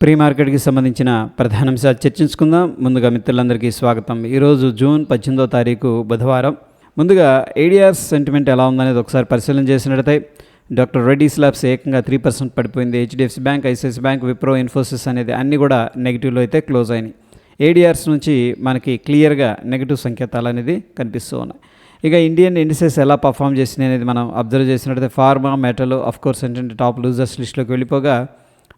Pre మార్కెట్కి సంబంధించిన ప్రధాన అంశాలు చర్చించుకుందాం. ముందుగా మిత్రులందరికీ స్వాగతం. ఈరోజు జూన్ పద్దెనిమిదో తారీఖు బుధవారం. ముందుగా ఏడిఆర్స్ సెంటిమెంట్ ఎలా ఉందనేది ఒకసారి పరిశీలన చేసినట్లయితే డాక్టర్ రెడ్డి స్లాబ్స్ ఏకంగా త్రీ పర్సెంట్ పడిపోయింది. HDFC bank ICICI bank Wipro Infosys అనేది అన్నీ కూడా నెగిటివ్లో అయితే క్లోజ్ అయినాయి. ఏడిఆర్స్ నుంచి మనకి క్లియర్గా నెగిటివ్ సంకేతాలు అనేది కనిపిస్తూ ఉన్నాయి. ఇక ఇండియన్ ఇండిసెస్ ఎలా పర్ఫామ్ చేసినాయి అనేది మనం అబ్జర్వ్ చేసినట్లయితే ఫార్మా మెటల్ ఆఫ్ కోర్స్ ఏంటంటే టాప్ లూజర్స్ లిస్ట్లోకి వెళ్ళిపోగా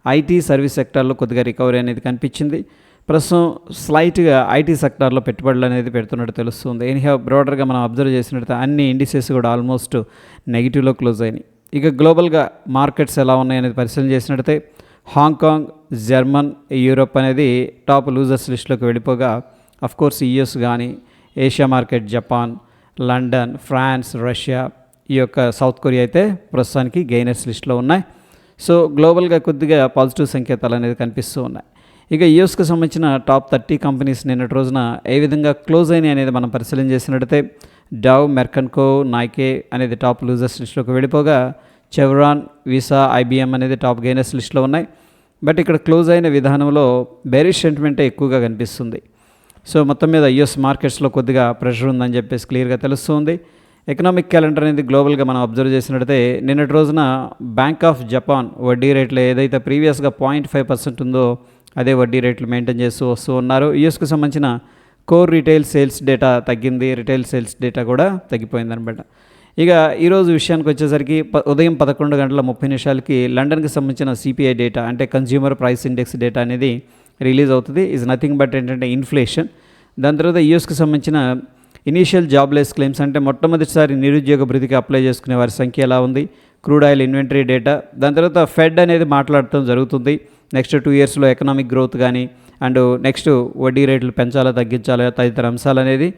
ఐటీ సర్వీస్ సెక్టార్లో కొద్దిగా రికవరీ అనేది కనిపించింది. ప్రస్తుతం స్లైట్గా ఐటీ సెక్టార్లో పెట్టుబడులు అనేది పెడుతున్నట్టు తెలుస్తుంది. ఎనీహా బ్రాడర్గా మనం అబ్జర్వ్ చేసినట్లయితే అన్ని ఇండిసెస్ కూడా ఆల్మోస్ట్ నెగిటివ్లో క్లోజ్ అయినాయి. ఇక గ్లోబల్గా మార్కెట్స్ ఎలా ఉన్నాయి అనేది పరిశీలన చేసినట్లయితే హాంకాంగ్ జర్మన్ యూరోప్ అనేది టాప్ లూజర్స్ లిస్టులోకి వెళ్ళిపోగా అఫ్ కోర్స్ యుఎస్ కానీ Asia market Japan London France Russia ఈ యొక్క సౌత్ కొరియా అయితే ప్రస్తుతానికి గెయినర్స్ లిస్ట్లో ఉన్నాయి. సో గ్లోబల్గా కొద్దిగా పాజిటివ్ సంకేతాలు అనేది కనిపిస్తూ ఉన్నాయి. ఇక యూఎస్కి సంబంధించిన టాప్ థర్టీ కంపెనీస్ నిన్నటి రోజున ఏ విధంగా క్లోజ్ అయినాయి అనేది మనం పరిశీలన చేసినట్టయితే Dow Merck and Co Nike అనేది టాప్ లూజర్స్ లిస్ట్లోకి వెళ్ళిపోగా చెవ్రాన్ వీసా ఐబీఎం అనేది టాప్ గెయినర్స్ లిస్ట్లో ఉన్నాయి. బట్ ఇక్కడ క్లోజ్ అయిన విధానంలో బెరిష్ సెంటిమెంటే ఎక్కువగా కనిపిస్తుంది. సో మొత్తం మీద యుఎస్ మార్కెట్స్లో కొద్దిగా ప్రెషర్ ఉందని చెప్పేసి క్లియర్గా తెలుస్తుంది ఎకనామిక్ క్యాలెండర్ అనేది గ్లోబల్గా మనం అబ్జర్వ్ చేసినట్టయితే నిన్నటి రోజున బ్యాంక్ ఆఫ్ జపాన్ వడ్డీ రేట్లు ఏదైతే ప్రీవియస్గా పాయింట్ ఫైవ్ పర్సెంట్ ఉందో అదే వడ్డీ రేట్లు మెయింటైన్ చేస్తూ వస్తూ ఉన్నారు. యూఎస్కి సంబంధించిన కోర్ రీటైల్ సేల్స్ డేటా తగ్గింది. రిటైల్ సేల్స్ డేటా కూడా తగ్గిపోయింది అనమాట ఇక ఈరోజు విషయానికి వచ్చేసరికి ఉదయం పదకొండు గంటల ముప్పై నిమిషాలకి లండన్కి సంబంధించిన సిపిఐ డేటా అంటే కన్జ్యూమర్ ప్రైస్ ఇండెక్స్ డేటా అనేది రిలీజ్ అవుతుంది. ఈజ్ నథింగ్ బట్ ఏంటంటే ఇన్ఫ్లేషన్ దాని తర్వాత యూఎస్కి సంబంధించిన ఇనీషియల్ జాబ్లెస్ క్లెయిమ్స్ అంటే మొట్టమొదటిసారి నిరుద్యోగ భృతికి అప్లై చేసుకునే వారి సంఖ్య ఎలా ఉంది? క్రూడ్ ఆయిల్ ఇన్వెంటరీ డేటా దాని తర్వాత ఫెడ్ అనేది మాట్లాడటం జరుగుతుంది. నెక్స్ట్ టూ ఇయర్స్లో ఎకనామిక్ గ్రోత్ కానీ అండ్ నెక్స్ట్ వడ్డీ రేట్లు పెంచాలా తగ్గించాలా తదితర అంశాలు అనేది.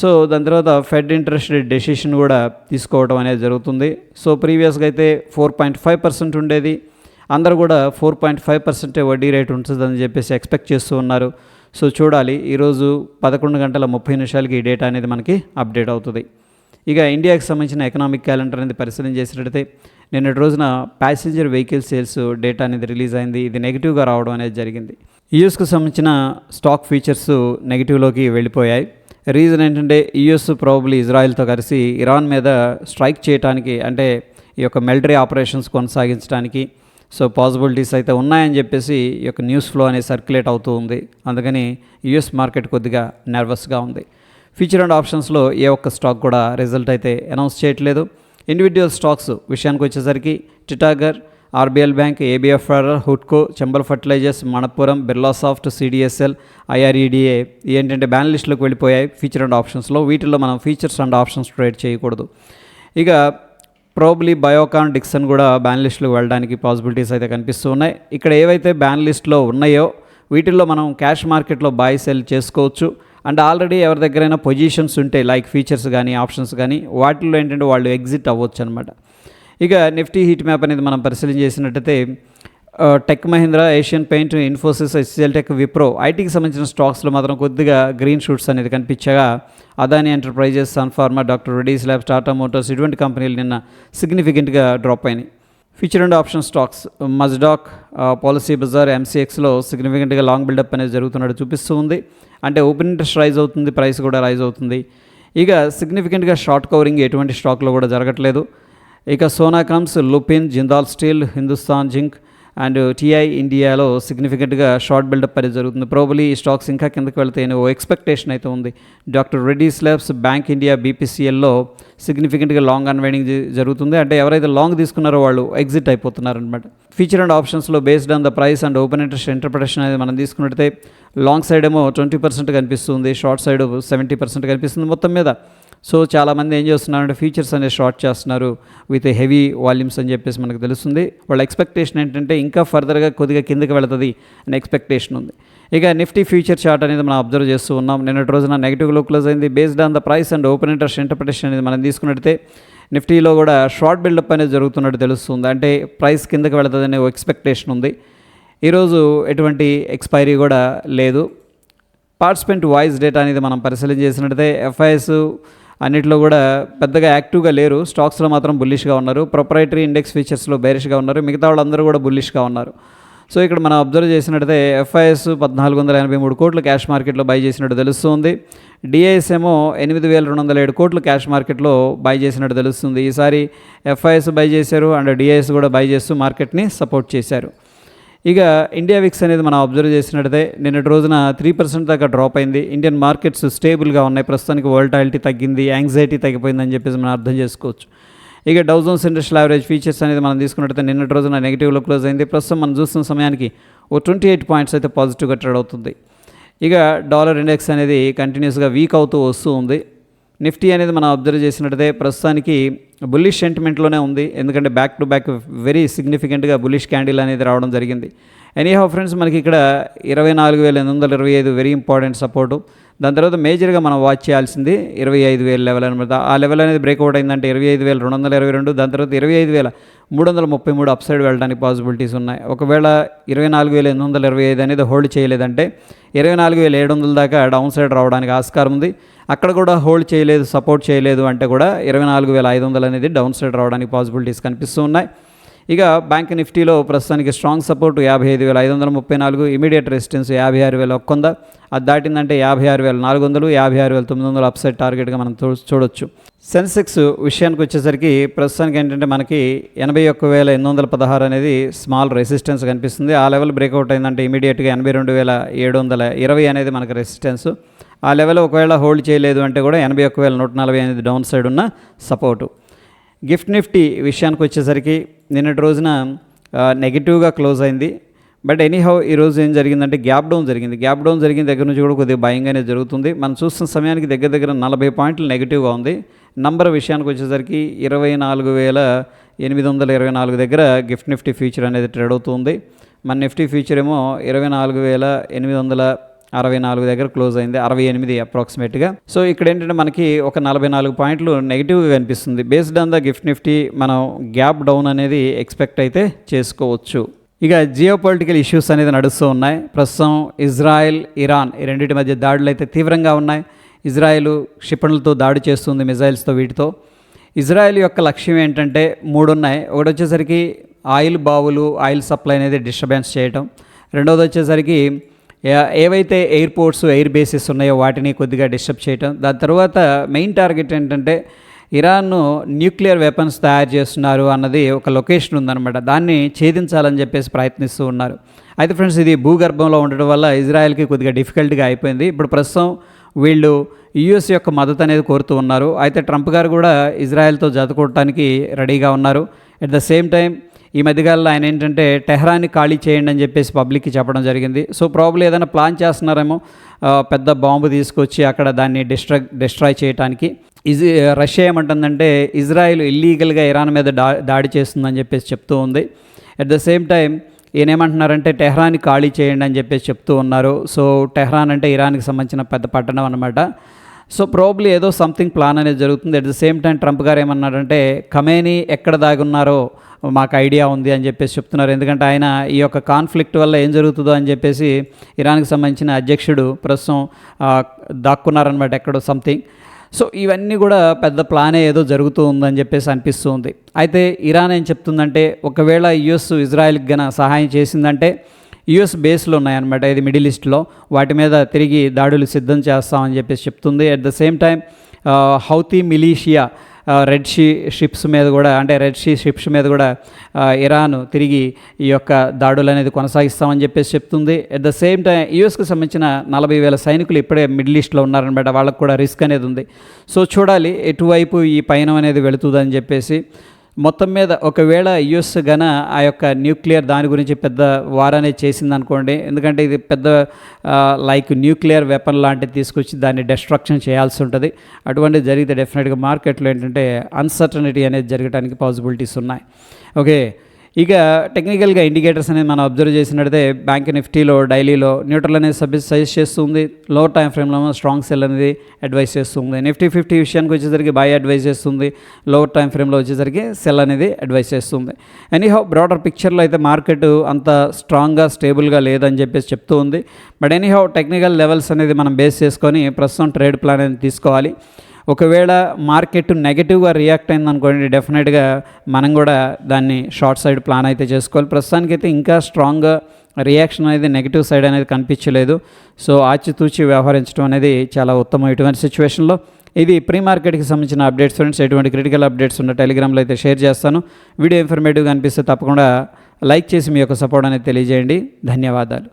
సో దాని తర్వాత ఫెడ్ ఇంట్రెస్ట్ రేట్ డెసిషన్ కూడా తీసుకోవడం అనేది జరుగుతుంది. సో ప్రీవియస్గా అయితే ఫోర్ పాయింట్ ఫైవ్ పర్సెంట్ ఉండేది. అందరూ కూడా ఫోర్ పాయింట్ ఫైవ్ పర్సెంటే వడ్డీ రేట్ ఉంటుందని చెప్పేసి ఎక్స్పెక్ట్ చేస్తూ ఉన్నారు. సో చూడాలి ఈరోజు పదకొండు గంటల ముప్పై నిమిషాలకి ఈ డేటా అనేది మనకి అప్డేట్ అవుతుంది. ఇక ఇండియాకి సంబంధించిన ఎకనామిక్ క్యాలెండర్ అనేది పరిశీలన చేసినట్టయితే నిన్నటి రోజున ప్యాసింజర్ వెహికల్ సేల్స్ డేటా అనేది రిలీజ్ అయింది ఇది నెగిటివ్గా రావడం అనేది జరిగింది. యూఎస్కు సంబంధించిన స్టాక్ ఫీచర్స్ నెగిటివ్లోకి వెళ్ళిపోయాయి. రీజన్ ఏంటంటే యుఎస్ ప్రాబ్లీ ఇజ్రాయెల్తో కలిసి ఇరాన్ మీద స్ట్రైక్ చేయడానికి అంటే ఈ యొక్క మిలిటరీ ఆపరేషన్స్ కొనసాగించడానికి సో పాసిబిలిటీస్ అయితే ఉన్నాయని చెప్పేసి ఈ యొక్క న్యూస్ ఫ్లో అనేది సర్క్యులేట్ అవుతూ ఉంది. అందుకని యుఎస్ మార్కెట్ కొద్దిగా నర్వస్గా ఉంది. ఫ్యూచర్ అండ్ ఆప్షన్స్లో ఏ ఒక్క స్టాక్ కూడా రిజల్ట్ అయితే అనౌన్స్ చేయట్లేదు. ఇండివిజువల్ స్టాక్స్ విషయానికి వచ్చేసరికి Titagarh RBL bank ABFR హుడ్కో Chambal fertilisers Manappuram Birla soft CDSL IREDA ఏంటంటే బ్యాన్ వెళ్ళిపోయాయి. ఫీచర్ అండ్ ఆప్షన్స్లో వీటిల్లో మనం ఫీచర్స్ అండ్ ఆప్షన్స్ ట్రేడ్ చేయకూడదు. ఇక ప్రోబ్లీ బయోకాన్ డిక్సన్ కూడా బ్యాన్ లిస్టులో వెళ్ళడానికి పాసిబిలిటీస్ అయితే కనిపిస్తూ ఉన్నాయి. ఇక్కడ ఏవైతే బ్యాన్ లిస్ట్లో ఉన్నాయో వీటిల్లో మనం క్యాష్ మార్కెట్లో బాయ్ సెల్ చేసుకోవచ్చు. అండ్ ఆల్రెడీ ఎవరి దగ్గరైనా పొజిషన్స్ ఉంటే లైక్ ఫీచర్స్ కానీ ఆప్షన్స్ కానీ వాటిల్లో ఏంటంటే వాళ్ళు ఎగ్జిట్ అవ్వచ్చు అనమాట ఇక నిఫ్టీ హీట్ మ్యాప్ అనేది మనం పరిశీలన చేసినట్టయితే tech Mahindra Asian paint Infosys HCL tech Wipro ఐటీకి సంబంధించిన స్టాక్స్లో మాత్రం కొద్దిగా గ్రీన్ షూట్స్ అనేది కనిపించగా Adani enterprises Sun Pharma doctor Reddy's labs Tata motors ఇటువంటి కంపెనీలు నిన్న సిగ్నిఫికెంట్గా డ్రాప్ అయినాయి. Future and option stocks Mazdock policy Bazaar ఎంసీఎక్స్లో సిగ్నిఫికెంట్గా లాంగ్ బిల్డప్ అనేది జరుగుతున్నట్టు చూపిస్తూ ఉంది. అంటే ఓపెన్ ఇంట్రెస్ట్ రైజ్ అవుతుంది ప్రైస్ కూడా రైజ్ అవుతుంది. ఇక సిగ్నిఫికెంట్గా షార్ట్ కవరింగ్ ఎటువంటి స్టాక్లో కూడా జరగట్లేదు. ఇక సోనాకమ్స్ Lupin Jindal steel Hindustan zinc and TI ఇండియాలో సిగ్నిఫికెంట్గా షార్ట్ బిల్డప్ అనేది జరుగుతుంది. ప్రోబలీ ఈ స్టాక్స్ ఇంకా కిందకి వెళ్తాయని ఓ ఎక్స్పెక్టేషన్ అయితే ఉంది. Doctor Reddy labs bank India బీపీసీఎల్లో సిగ్నిఫికెంట్గా లాంగ్ అన్వైండింగ్ జరుగుతుంది. అంటే ఎవరైతే లాంగ్ తీసుకున్నారో వాళ్ళు ఎగ్జిట్ అయిపోతున్నారు అనమాట ఫీచర్ అండ్ ఆప్షన్స్లో based on the price and open interest interpretation అనేది మనం తీసుకున్నట్టయితే లాంగ్ సైడ్ ఏమో ట్వంటీ పర్సెంట్ కనిపిస్తుంది షార్ట్ సైడ్ సెవెంటీ పర్సెంట్ కనిపిస్తుంది మొత్తం మీద. సో చాలామంది ఏం చేస్తున్నారంటే ఫీచర్స్ అనేది షార్ట్ చేస్తున్నారు విత్ హెవీ వాల్యూమ్స్ అని చెప్పేసి మనకు తెలుస్తుంది. వాళ్ళ ఎక్స్పెక్టేషన్ ఏంటంటే ఇంకా ఫర్దర్గా కొద్దిగా కిందకి వెళుతుంది అనే ఎక్స్పెక్టేషన్ ఉంది. ఇక నిఫ్టీ ఫ్యూచర్ చార్ట్ అనేది మనం అబ్జర్వ్ చేస్తూ ఉన్నాం. నిన్నటి రోజున నెగిటివ్లో క్లోజ్ అయింది. Based on the price and open interest interpretation అనేది మనం తీసుకున్నట్టే నిఫ్టీలో కూడా షార్ట్ బిల్డప్ అనేది జరుగుతున్నట్టు తెలుస్తుంది. అంటే ప్రైస్ కిందకి వెళుతుందనే ఎక్స్పెక్టేషన్ ఉంది. ఈరోజు ఎటువంటి ఎక్స్పైరీ కూడా లేదు. పార్టిసిపెంట్ వాయిస్ డేటా అనేది మనం పరిశీలన చేసినట్టయితే ఎఫ్ఐఎస్ అన్నిట్లో కూడా పెద్దగా యాక్టివ్గా లేరు. స్టాక్స్లో మాత్రం బుల్లిష్గా ఉన్నారు. ప్రొపరేటరీ ఇండెక్స్ ఫీచర్స్లో బేరిష్గా ఉన్నారు. మిగతా వాళ్ళందరూ కూడా బుల్లిష్గా ఉన్నారు. సో ఇక్కడ మనం అబ్జర్వ్ చేసినట్టయితే ఎఫ్ఐఎస్ పద్నాలుగు వందల ఎనభై మూడు కోట్లు క్యాష్ మార్కెట్లో బై చేసినట్టు తెలుస్తుంది. డిఐఎస్ ఏమో ఎనిమిది వేల రెండు వందల ఏడు కోట్లు క్యాష్ మార్కెట్లో బై చేసినట్టు తెలుస్తుంది. ఈసారి ఎఫ్ఐఎస్ బై చేశారు అండ్ డిఐఎస్ కూడా బై చేస్తూ మార్కెట్ని సపోర్ట్ చేశారు. ఇక ఇండియా విక్స్ అనేది మనం అబ్జర్వ్ చేసినట్టే నిన్నటి రోజున త్రీ పర్సెంట్ దాకా డ్రాప్ అయింది. ఇండియన్ మార్కెట్స్ స్టేబుల్గా ఉన్నాయి. ప్రస్తుతానికి వోల్టాలిటీ తగ్గింది. యాంగ్జైటీ తగ్గిపోయిందని చెప్పేసి మనం అర్థం చేసుకోవచ్చు. ఇక డౌజన్స్ ఇండస్ట్రియల్ యావరేజ్ ఫీచర్స్ అనేది మనం తీసుకున్నట్టయితే నిన్నటి రోజున నెగిటివ్లో క్లోజ్ అయింది. ప్రస్తుతం మనం చూస్తున్న సమయానికి ఓ ట్వంటీ ఎయిట్ పాయింట్స్ అయితే పాజిటివ్గా ట్రేడ్ అవుతుంది. ఇక డాలర్ ఇండెక్స్ అనేది కంటిన్యూస్గా వీక్ అవుతూ వస్తూ ఉంది. నిఫ్టీ అనేది మనం అబ్జర్వ్ చేసినట్టే ప్రస్తుతానికి బుల్లిష్ సెంటిమెంట్లోనే ఉంది. ఎందుకంటే బ్యాక్ టు బ్యాక్ వెరీ సిగ్నిఫికెంట్గా బుల్లిష్ క్యాండిల్ అనేది రావడం జరిగింది. ఎనీహౌ ఫ్రెండ్స్ మనకి ఇక్కడ ఇరవై నాలుగు వేల ఎనిమిది వందల ఇరవై ఐదు వెరీ ఇంపార్టెంట్ సపోర్టు దాని తర్వాత మేజర్గా మనం వాచ్ చేయాల్సింది ఇరవై ఐదు వేల లెవెల్ అనమాట ఆ లెవెల్ అనేది బ్రేక్అవుట్ అయిందంటే ఇరవై ఐదు వేల రెండు వందల ఇరవై రెండు దాని తర్వాత ఇరవై ఐదు వేల మూడు వందల ముప్పై మూడు అప్ సైడ్ వెళ్ళడానికి పాసిబిలిటీస్ ఉన్నాయి. ఒకవేళ ఇరవై నాలుగు వేల ఎనిమిది వందల ఇరవై ఐదు అనేది హోల్డ్ చేయలేదంటే ఇరవై నాలుగు వేల ఏడు వందల దాకా డౌన్ సైడ్ రావడానికి ఆస్కారం ఉంది. అక్కడ కూడా హోల్డ్ చేయలేదు సపోర్ట్ చేయలేదు అంటే కూడా ఇరవై నాలుగు వేల ఐదు వందలు అనేది డౌన్ సైడ్ రావడానికి పాసిబిలిటీస్ కనిపిస్తూ ఉన్నాయి. ఇక బ్యాంక్ నిఫ్టీలో ప్రస్తుతానికి స్ట్రాంగ్ సపోర్ట్ యాభై ఐదు వేల ఐదు వందల ముప్పై నాలుగు ఇమీడియట్ రెసిస్టెన్స్ యాభై ఆరు వేల ఒక్కొంద. అది దాటిందంటే యాభై ఆరు వేల నాలుగు వందలు యాభై ఆరు వేల తొమ్మిది వందలు అప్సైడ్ టార్గెట్గా మనం చూ- చూడొచ్చు. సెన్సెక్స్ విషయానికి వచ్చేసరికి ప్రస్తుతానికి ఏంటంటే మనకి ఎనభై ఒక్క వేల ఎనిమిది వందల పదహారు అనేది స్మాల్ రెసిస్టెన్స్ కనిపిస్తుంది. ఆ లెవెల్ బ్రేక్అవుట్ అయిందంటే ఇమీడియట్గా ఎనభై రెండు వేల ఏడు వందల ఇరవై అనేది మనకి రెసిస్టెన్స్ ఆ లెవెల్ ఒకవేళ హోల్డ్ చేయలేదు అంటే కూడా ఎనభై ఒక్క వేల నూట నలభై అనేది డౌన్ సైడ్ ఉన్న సపోర్టు గిఫ్ట్ నిఫ్టీ విషయానికి వచ్చేసరికి నిన్నటి రోజున నెగిటివ్గా క్లోజ్ అయింది. బట్ ఎనీహౌ ఈరోజు ఏం జరిగిందంటే గ్యాప్ డౌన్ జరిగింది. గ్యాప్ డౌన్ జరిగిన దగ్గర నుంచి కూడా కొద్దిగా భయంగానే జరుగుతుంది. మనం చూస్తున్న సమయానికి దగ్గర దగ్గర నలభై పాయింట్లు నెగిటివ్గా ఉంది. నంబర్ విషయానికి వచ్చేసరికి ఇరవై నాలుగు వేల ఎనిమిది వందల ఇరవై నాలుగు దగ్గర గిఫ్ట్ నిఫ్టీ ఫ్యూచర్ అనేది ట్రేడ్ అవుతుంది మన నిఫ్టీ ఫ్యూచర్ ఏమో ఇరవై నాలుగు వేల ఎనిమిది వందల అరవై నాలుగు దగ్గర క్లోజ్ అయింది అరవై ఎనిమిది అప్రాక్సిమేట్గా సో ఇక్కడ ఏంటంటే మనకి ఒక నలభై నాలుగు పాయింట్లు నెగిటివ్గా కనిపిస్తుంది based on the GIFT Nifty మనం గ్యాప్ డౌన్ అనేది ఎక్స్పెక్ట్ అయితే చేసుకోవచ్చు. ఇక జియో పొలిటికల్ ఇష్యూస్ అనేది నడుస్తూ ఉన్నాయి. ప్రస్తుతం ఇజ్రాయెల్ ఇరాన్ ఈ రెండింటి మధ్య దాడులు అయితే తీవ్రంగా ఉన్నాయి. ఇజ్రాయెల్ క్షిపణులతో దాడి చేస్తుంది మిజైల్స్తో వీటితో. ఇజ్రాయెల్ యొక్క లక్ష్యం ఏంటంటే మూడు ఉన్నాయి. ఒకటి వచ్చేసరికి ఆయిల్ బావులు ఆయిల్ సప్లై అనేది డిస్టర్బెన్స్ చేయటం. రెండవది వచ్చేసరికి ఏవైతే ఎయిర్పోర్ట్స్ ఎయిర్ బేసెస్ ఉన్నాయో వాటిని కొద్దిగా డిస్టర్బ్ చేయటం. దాని తర్వాత మెయిన్ టార్గెట్ ఏంటంటే ఇరాన్ను న్యూక్లియర్ వెపన్స్ తయారు చేస్తున్నారు అన్నది ఒక లొకేషన్ ఉందన్నమాట. దాన్ని ఛేదించాలని చెప్పేసి ప్రయత్నిస్తూ ఉన్నారు. అయితే ఫ్రెండ్స్ ఇది భూగర్భంలో ఉండడం వల్ల ఇజ్రాయెల్కి కొద్దిగా డిఫికల్ట్గా అయిపోయింది. ఇప్పుడు ప్రస్తుతం వీళ్ళు యుఎస్ యొక్క మద్దతు అనేది కోరుతూ ఉన్నారు. అయితే ట్రంప్ గారు కూడా ఇజ్రాయెల్తో జతకూడటానికి రెడీగా ఉన్నారు. ఎట్ ద సేమ్ టైం ఈ మధ్యకాలంలో ఆయన ఏంటంటే టెహ్రాన్ని ఖాళీ చేయండి అని చెప్పేసి పబ్లిక్కి చెప్పడం జరిగింది. సో ప్రాబ్లీ ఏదైనా ప్లాన్ చేస్తున్నారేమో పెద్ద బాంబు తీసుకొచ్చి అక్కడ దాన్ని డిస్ట్రా డిస్ట్రాయ్ చేయడానికి ఇజ్ రష్యా ఏమంటుందంటే ఇజ్రాయెల్ ఇల్లీగల్గా ఇరాన్ మీద దా దాడి చేస్తుందని చెప్పేసి చెప్తూ ఉంది. అట్ ద సేమ్ టైం ఈయనేమంటున్నారంటే టెహ్రాన్ని ఖాళీ చేయండి అని చెప్పేసి చెప్తూ ఉన్నారు. సో టెహ్రాన్ అంటే ఇరాన్కి సంబంధించిన పెద్ద పట్టణం అనమాట సో ప్రాబ్లీ ఏదో సంథింగ్ ప్లాన్ అనేది జరుగుతుంది. At the same time Trump గారు ఏమన్నారంటే ఖమేని ఎక్కడ దాగున్నారో మాకు ఐడియా ఉంది అని చెప్పేసి చెప్తున్నారు. ఎందుకంటే ఆయన ఈ యొక్క కాన్ఫ్లిక్ట్ వల్ల ఏం జరుగుతుందో అని చెప్పేసి ఇరాన్కి సంబంధించిన అధ్యక్షుడు ప్రస్తుతం దాక్కున్నారనమాట ఎక్కడో సంథింగ్. సో ఇవన్నీ కూడా పెద్ద ప్లానే ఏదో జరుగుతూ ఉందని చెప్పేసి అనిపిస్తూ ఉంది అయితే ఇరాన్ ఏం చెప్తుందంటే ఒకవేళ యుఎస్ ఇజ్రాయెల్కి గన సహాయం చేసిందంటే యుఎస్ బేస్లు ఉన్నాయన్నమాట ఇది మిడిల్ ఈస్ట్లో. వాటి మీద తిరిగి దాడులు సిద్ధం చేస్తామని చెప్పేసి చెప్తుంది. At the same time Houthi militia red she ships మీద కూడా అంటే రెడ్ షీ షిప్స్ మీద కూడా ఇరాన్ తిరిగి ఈ యొక్క దాడులు అనేది కొనసాగిస్తామని చెప్పేసి చెప్తుంది. అట్ ద సేమ్ టైం యూఎస్కి సంబంధించిన నలభై వేల సైనికులు ఇప్పుడే మిడిల్ ఈస్ట్లో ఉన్నారనమాట వాళ్ళకు కూడా రిస్క్ అనేది ఉంది. సో చూడాలి ఎటువైపు ఈ పయనం అనేది వెళుతుందని చెప్పేసి. మొత్తం మీద ఒకవేళ యుఎస్ గన ఆ యొక్క న్యూక్లియర్ దాని గురించి పెద్ద వార్ చేసింది అనుకోండి ఎందుకంటే ఇది పెద్ద లైక్ న్యూక్లియర్ వెపన్ లాంటిది తీసుకొచ్చి దాన్ని డిస్ట్రక్షన్ చేయాల్సి ఉంటుంది. అటువంటిది జరిగితే డెఫినెట్గా మార్కెట్లో ఏంటంటే అన్సర్టనిటీ అనేది జరగడానికి పాసిబిలిటీస్ ఉన్నాయి. ఓకే ఇక టెక్నికల్గా ఇండికేటర్స్ అనేది మనం అబ్జర్వ్ చేసినట్టే బ్యాంక్ నిఫ్టీలో డైలీలో న్యూట్రల్ అనేది సబ్జెక్ట్ సజెస్ట్ చేస్తుంది. లో టైం ఫ్రేమ్లో స్ట్రాంగ్ సెల్ అనేది అడ్వైస్ చేస్తుంది. నిఫ్టీ ఫిఫ్టీ విషయానికి వచ్చేసరికి బై అడ్వైస్ చేస్తుంది. లో టైం ఫ్రేమ్లో వచ్చేసరికి సెల్ అనేది అడ్వైస్ చేస్తుంది. ఎనీహౌ బ్రాడర్ పిక్చర్లో అయితే మార్కెట్ అంత స్ట్రాంగ్గా స్టేబుల్గా లేదని చెప్పేసి చెప్తూ ఉంది. బట్ ఎనీహౌ టెక్నికల్ లెవెల్స్ అనేది మనం బేస్ చేసుకొని ప్రస్తుతం ట్రేడ్ ప్లాన్ అనేది తీసుకోవాలి. ఒకవేళ మార్కెట్ నెగిటివ్గా రియాక్ట్ అయిందనుకోండి డెఫినెట్గా మనం కూడా దాన్ని షార్ట్ సైడ్ ప్లాన్ అయితే చేసుకోవాలి. ప్రస్తుతానికైతే ఇంకా స్ట్రాంగ్గా రియాక్షన్ అనేది నెగిటివ్ సైడ్ అనేది కనిపించలేదు. సో ఆచితూచి వ్యవహరించడం అనేది చాలా ఉత్తమం ఇటువంటి సిచ్యువేషన్లో ఇది ప్రీ మార్కెట్కి సంబంధించిన అప్డేట్స్ ఫ్రెండ్స్ ఎటువంటి క్రిటికల్ అప్డేట్స్ ఉన్న టెలిగ్రామ్లో అయితే షేర్ చేస్తాను. వీడియో ఇన్ఫర్మేటివ్గా అనిపిస్తే తప్పకుండా లైక్ చేసి మీ యొక్క సపోర్ట్ అనేది తెలియజేయండి. ధన్యవాదాలు.